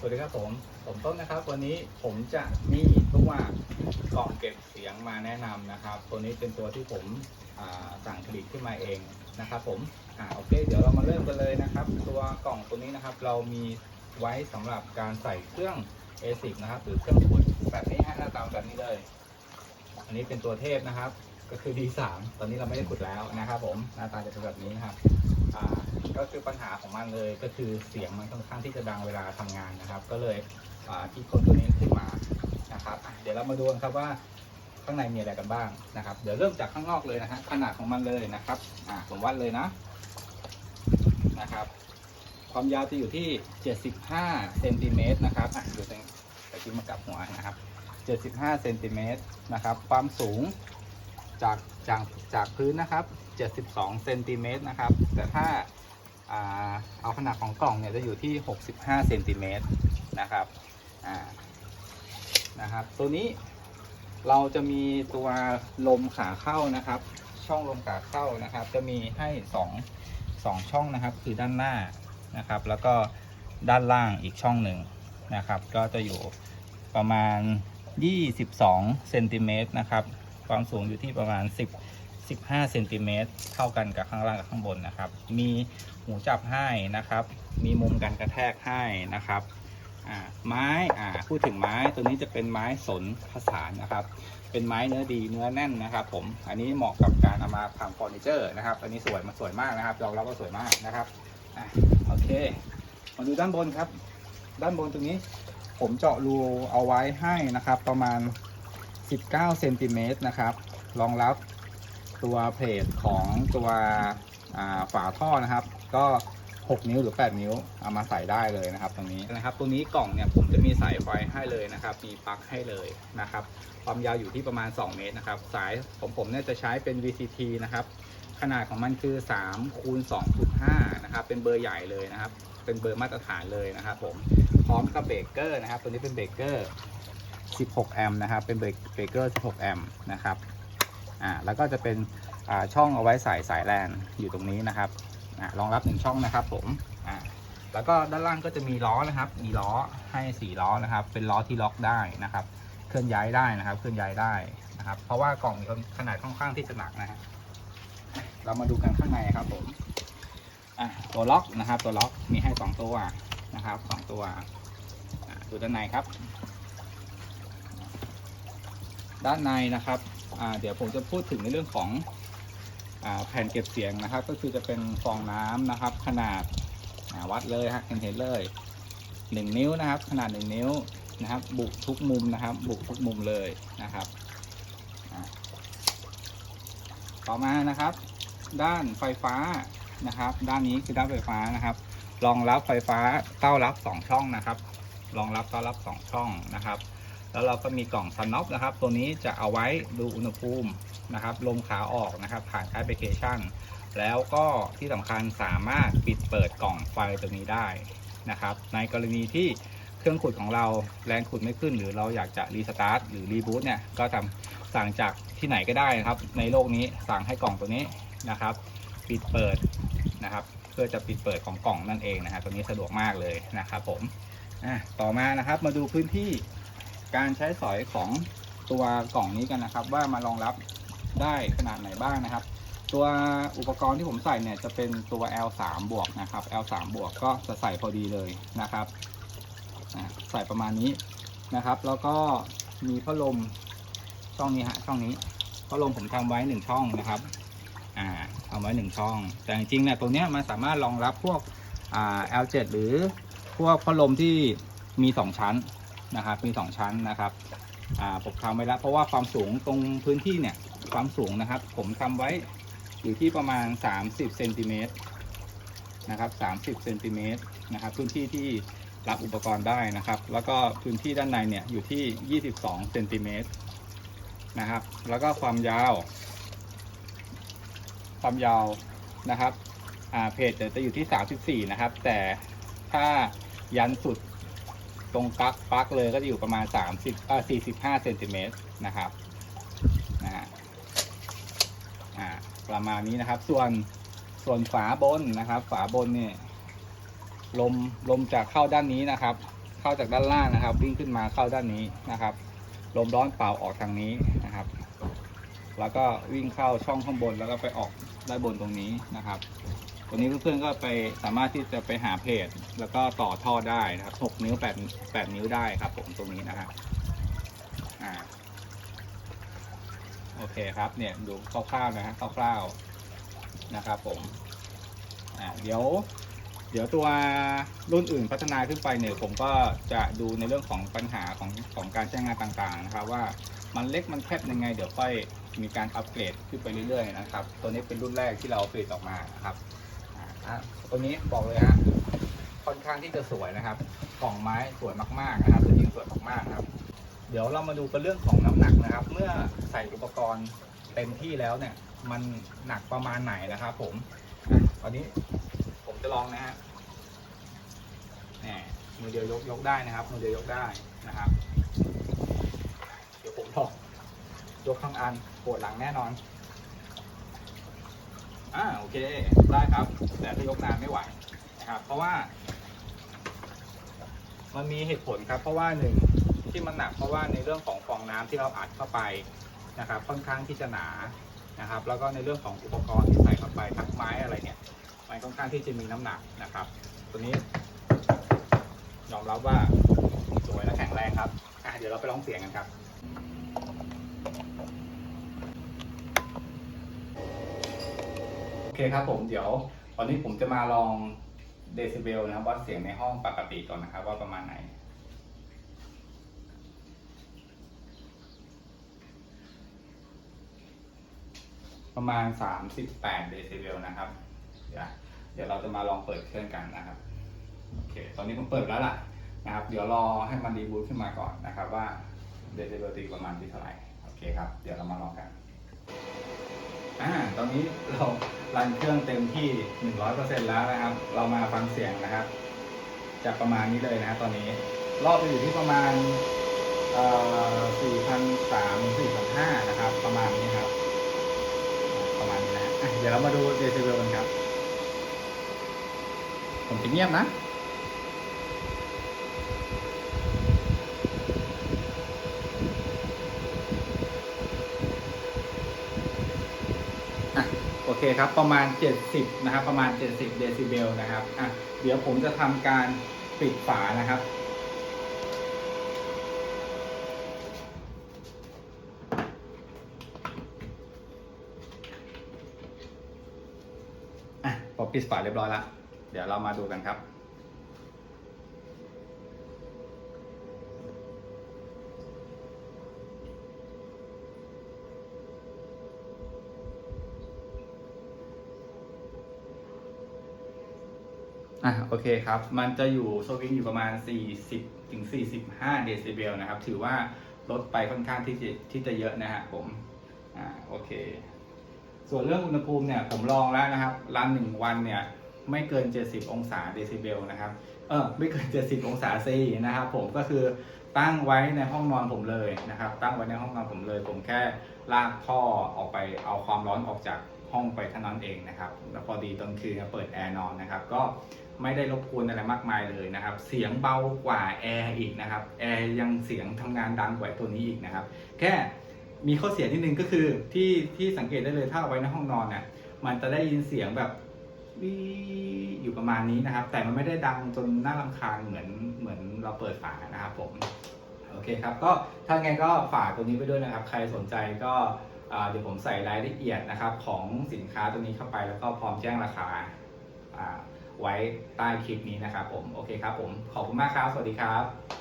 สวัสดีครับผม ผมต้นนะครับ วันนี้ผมจะมีตัวกล่องเก็บเสียงมาแนะนำนะครับ ตัวนี้เป็นตัวที่ผมสั่งผลิตขึ้นมาเองนะครับ ผมอ่าโอเค เดี๋ยวเรามาเริ่มกันเลยนะครับ ตัวกล่องตัวนี้นะครับ เรามีไว้สำหรับการใส่เครื่อง ASIC นะครับ หรือเครื่องพูดแบบนี้ฮะหน้าตาแบบนี้เลย อันนี้เป็นตัวเทพนะครับ ก็คือ D3 ตอนนี้เราไม่ได้ขุดแล้วนะครับผมหน้าตาจะเป็นแบบนี้นะครับก็คือปัญหาของมันเลยก็คือเสียงมันค่อนข้างที่จะดังเวลาทำงานนะครับ ก็เลยอ่คนตัวนี้ขึ้นมานะครับเดี๋ยวเรามาดูกันครับว่าข้างในมีอะไรกันบ้างนะครับ เดี๋ยวเริ่มจากข้างนอกเลยนะฮะขนาดของมันเลยนะครับผมวัดเลยนะนะครับ ความยาวจะอยู่ที่ 75เซนติเมตรนะครับอะดูตรงไปที่มากับหัวนะครับ 75เซนติเมตรนะครับ ความสูง จากจากจากพื้นนะครับ 72เซนติเมตรนะครับ แต่ถ้าอาเอาขนาดของกล่องเนี่ยจะอยู่ที่ 65เซนติเมตรนะครับนะครับ ตัวนี้เราจะมีตัวลมขาเข้านะครับ ช่องลมขาเข้านะครับ จะมีให้2 2ช่องนะครับ คือด้านหน้านะครับ แล้วก็ด้านล่างอีกช่องหนึ่งนะครับ ก็จะอยู่ประมาณ 22เซนติเมตรนะครับ ความสูงอยู่ที่ประมาณ 10 15เซนติเมตรเท่ากันกับข้างล่างกับข้างบนนะครับ มีหูจับให้นะครับ มีมุมกันกระแทกให้นะครับไม้พูดถึงไม้ตัวนี้จะเป็นไม้สนผสานนะครับ เป็นไม้เนื้อดีเนื้อแน่นนะครับ ผมอันนี้เหมาะกับการเอามาทำเฟอร์นิเจอร์นะครับ อันนี้สวยมาสวยมากนะครับยอมรับว่าสวยมากนะครับอโอเค มาดูด้านบนครับ ด้านบนตรงนี้ ผมเจาะรูเอาไว้ให้นะครับ ประมาณ 19เซนติเมตรนะครับ รองรับตัวเพจของตัวฝาท่อนะครับ ก็ 6 นิ้วหรือ 8 นิ้ว เอามาใส่ได้เลยนะครับ ตรงนี้นะครับ ตรงนี้กล่องเนี่ยผมจะมีสายไฟให้เลยนะครับ มีปลั๊กให้เลยนะครับ ความยาวอยู่ที่ประมาณ 2 เมตรนะครับ สายของผมเนี่ยจะใช้เป็น VCT นะครับ ขนาดของมันคือ3คูณ2.5นะครับ เป็นเบอร์ใหญ่เลยนะครับ เป็นเบอร์มาตรฐานเลยนะครับ ผม พร้อมกับเบรกเกอร์นะครับ ตัวนี้เป็นเบรกเกอร์ 16 แอมป์นะครับ เป็นเบรกเบรกเกอร์ 16 แอมป์นะครับ อ่า แล้วก็จะเป็นอ่าช่องเอาไว้ใส่สายแลนอยู่ตรงนี้นะครับ อ่ารองรับหนึ่งช่องนะครับผม อ่า แล้วก็ด้านล่างก็จะมีล้อนะครับ มีล้อให้สี่ล้อนะครับ เป็นล้อที่ล็อกได้นะครับ เคลื่อนย้ายได้นะครับ เคลื่อนย้ายได้นะครับ เพราะว่ากล่องมีขนาดค่อนข้างที่จะหนักนะฮะเรามาดูกันข้างในครับผม อะ ตัวล็อกนะครับ ตัวล็อกมีให้สองตัวนะครับสองตัว ดูด้านในครับ ด้านในนะครับเดี๋ยวผมจะพูดถึงในเรื่องของอแผ่นเก็บเสียงนะครับ ก็คือจะเป็นฟองน้ำนะครับ ขนาดาวัดเลยฮะเห็นเห็นเลยหนึ่งนิ้วนะครับ ขนาดหนึ่งนิ้วนะครับ บุกทุกมุมนะครับ บุกทุกมุมเลยนะครับต่อมานะครับ ด้านไฟฟ้านะครับ ด้านนี้คือด้านไฟฟ้านะครับรองรับไฟฟ้าเต้ารับ 2 ช่องนะครับรองรับเต้ารับ 2 ช่องนะครับ แล้วเราก็มีกล่องซันน็อปนะครับ ตัวนี้จะเอาไว้ดูอุณหภูมินะครับ ลมขาออกนะครับ ผ่านแอปพลิเคชัน แล้วก็ที่สำคัญสามารถปิดเปิดกล่องไฟตัวนี้ได้นะครับ ในกรณีที่เครื่องขุดของเราแรงขุดไม่ขึ้น หรือเราอยากจะรีสตาร์ทหรือรีบูตเนี่ยก็ทำสั่งจากที่ไหนก็ได้นะครับ ในโลกนี้สั่งให้กล่องตัวนี้นะครับ ปิดเปิดนะครับ เพื่อจะปิดเปิดของกล่องนั่นเองนะครับตัวนี้สะดวกมากเลยนะครับผมต่อมานะครับมาดูพื้นที่ การใช้สอยของตัวกล่องนี้กันนะครับ ว่ามารองรับได้ขนาดไหนบ้างนะครับ ตัวอุปกรณ์ที่ผมใส่เนี่ยจะเป็นตัว L3 บวกนะครับ L3 บวกก็จะใส่พอดีเลยนะครับใส่ประมาณนี้นะครับ แล้วก็มีพัดลมช่องนี้ฮะช่องนี้พัดลมผมทำไว้หนึ่งช่องนะครับอ่าเอาไว้หนึ่งช่อง แต่จริงๆเนี่ยตัวเนี้ยมันสามารถรองรับพวกอ่า L7 หรือพวกพัดลมที่มี2ชั้น นะครับ มี 2 ชั้นนะครับผมทำไว้แล้วเพราะว่าความสูงตรงพื้นที่เนี่ยความสูงนะครับ ผมทำไว้อยู่ที่ประมาณ 30เซนติเมตรนะครับ30เซนติเมตรนะครับ พื้นที่ที่รับอุปกรณ์ได้นะครับ แล้วก็พื้นที่ด้านในเนี่ยอยู่ที่ 22เซนติเมตรนะครับ แล้วก็ความยาว ความยาวนะครับเพจจะอยู่ที่ 34 นะครับ แต่ถ้ายันสุด ตรงปลั๊กปลั๊กเลยก็จะอยู่ประมาณ 30เอ่อ45เซนติเมตรนะครับนะฮะอ่าประมาณนี้นะครับ ส่วนส่วนฝาบนนะครับ ฝาบนเนี่ยลมลมจะเข้าด้านนี้นะครับ เข้าจากด้านล่างนะครับ วิ่งขึ้นมาเข้าด้านนี้นะครับ ลมร้อนเป่าออกทางนี้นะครับ แล้วก็วิ่งเข้าช่องข้างบนแล้วก็ไปออกด้านบนตรงนี้นะครับ ตรงนี้เพื่อนๆก็ไปสามารถที่จะไปหาเพจ แล้วก็ต่อท่อได้นะครับ6นิ้ว8 8นิ้วได้ครับ ผมตรงนี้นะครับอ่าโอเคครับเนี่ยดูคร่าวๆนะฮะคร่าวๆนะครับผมอ่าเดี๋ยว เดี๋ยวตัวรุ่นอื่นพัฒนาขึ้นไปเนี่ยผมก็จะดูในเรื่องของปัญหาของของการใช้งานต่างๆนะครับว่ามันเล็กมันแคบยังไง เดี๋ยวค่อยมีการอัปเกรดขึ้นไปเรื่อยๆนะครับ ตัวนี้เป็นรุ่นแรกที่เราผลิตออกมานะครับ อ่าอะตัวนี้บอกเลยฮะค่อนข้างที่จะสวยนะครับกล่องไม้สวยมากๆนะครับตัวจริงสวยมากๆครับ เดี๋ยวเรามาดูกันเรื่องของน้ำหนักนะครับ เมื่อใส่อุปกรณ์เต็มที่แล้วเนี่ย มันหนักประมาณไหนนะครับ ผมอะตอนนี้ผมจะลองนะฮะแหมมือเดียวยกยกได้นะครับ มือเดียวยกได้นะครับ เดี๋ยวผมลองยกทั้งอันปวดหลังแน่นอน เค ได้ครับ แต่ถ้ายกนานไม่ไหวนะครับ เพราะว่า มันมีเหตุผลครับ เพราะว่าหนึ่งที่มันหนักเพราะว่าในเรื่องของฟองน้ำที่เราอัดเข้าไปนะครับ ค่อนข้างที่จะหนานะครับ แล้วก็ในเรื่องของอุปกรณ์ที่ใส่เข้าไปทั้งไม้อะไรเนี่ยมันค่อนข้างที่จะมีน้ำหนักนะครับ ตัวนี้ ยอมรับว่าสวยและแข็งแรงครับเดี๋ยวเราไปลองเสียงกันครับ โอ เคครับผมเดี๋ยววันนี้ผมจะมาลองเดซิเบลนะครับวัดเสียงในห้องปกติก่อนนะครับ ว่าประมาณไหนประมาณ 38 เดซิเบลนะครับ เดี๋ยวเดี๋ยวเราจะมาลองเปิดเครื่องกันนะครับ โอเค ตอนนี้ผมเปิดแล้วล่ะนะครับ เดี๋ยวรอให้มันดีบูตขึ้นมาก่อนนะครับ ว่าเดซิเบลตีประมาณที่เท่าไหร่ โอเคครับ เดี๋ยวเรามาลองกัน อ่าตอนนี้เรารันเครื่องเต็มที่ 100%แล้วนะครับ เรามาฟังเสียงนะครับ จากประมาณนี้เลยนะตอนนี้ รอบไปอยู่ที่ประมาณเอ่อ4,300 4,500นะครับ ประมาณนี้ครับ ประมาณนี้นะฮะอะเดี๋ยวเรามาดูเดซิเบลกันครับ ผมจะเงียบนะ อะโอ เคครับประมาณ 70 นะครับ ประมาณ 70 เดซิเบลนะครับอะเดี๋ยวผมจะทำการปิดฝานะครับอะพอปิดฝาเรียบร้อยแล้ว เดี๋ยวเรามาดูกันครับ อะโอเคครับ มันจะอยู่สวิงอยู่ประมาณ 40ถึง45 เดซิเบลนะครับ ถือว่าลดไปค่อนข้างที่จะที่จะเยอะนะฮะผมอ่าโอเค ส่วนเรื่องอุณหภูมิเนี่ยผมลองแล้วนะครับรันหนึ่งวันเนี่ยไม่เกิน 70 องศาเดซิเบลนะครับ เออไม่เกิน 70 องศาซีนะครับ ผมก็คือตั้งไว้ในห้องนอนผมเลยนะครับ ตั้งไว้ในห้องนอนผมเลย ผมแค่ลากท่อออกไปเอาความร้อนออกจากห้องไปเท่านั้นเองนะครับ แล้วพอดีตอนคืนเปิดแอร์นอนนะครับ ก็ ไม่ได้รบกวนอะไรมากมายเลยนะครับ เสียงเบากว่าแอร์อีกนะครับ แอร์ยังเสียงทำงานดังกว่าตัวนี้อีกนะครับ แค่มีข้อเสียนิดนึงก็คือที่ที่สังเกตได้เลยถ้าเอาไว้ในห้องนอนเนี่ยมันจะได้ยินเสียงแบบวิอยู่ประมาณนี้นะครับ แต่มันไม่ได้ดังจนน่ารำคาญเหมือนเหมือนเราเปิดฝานะครับผมโอเคครับก็ถ้าไงก็ฝากตัวนี้ไปด้วยนะครับ ใครสนใจก็เดี๋ยวผมใส่รายละเอียดนะครับของสินค้าตัวนี้เข้าไปแล้วก็พร้อมแจ้งราคา ไว้ใต้คลิปนี้นะครับผม โอเคครับผม ขอบคุณมากครับ สวัสดีครับ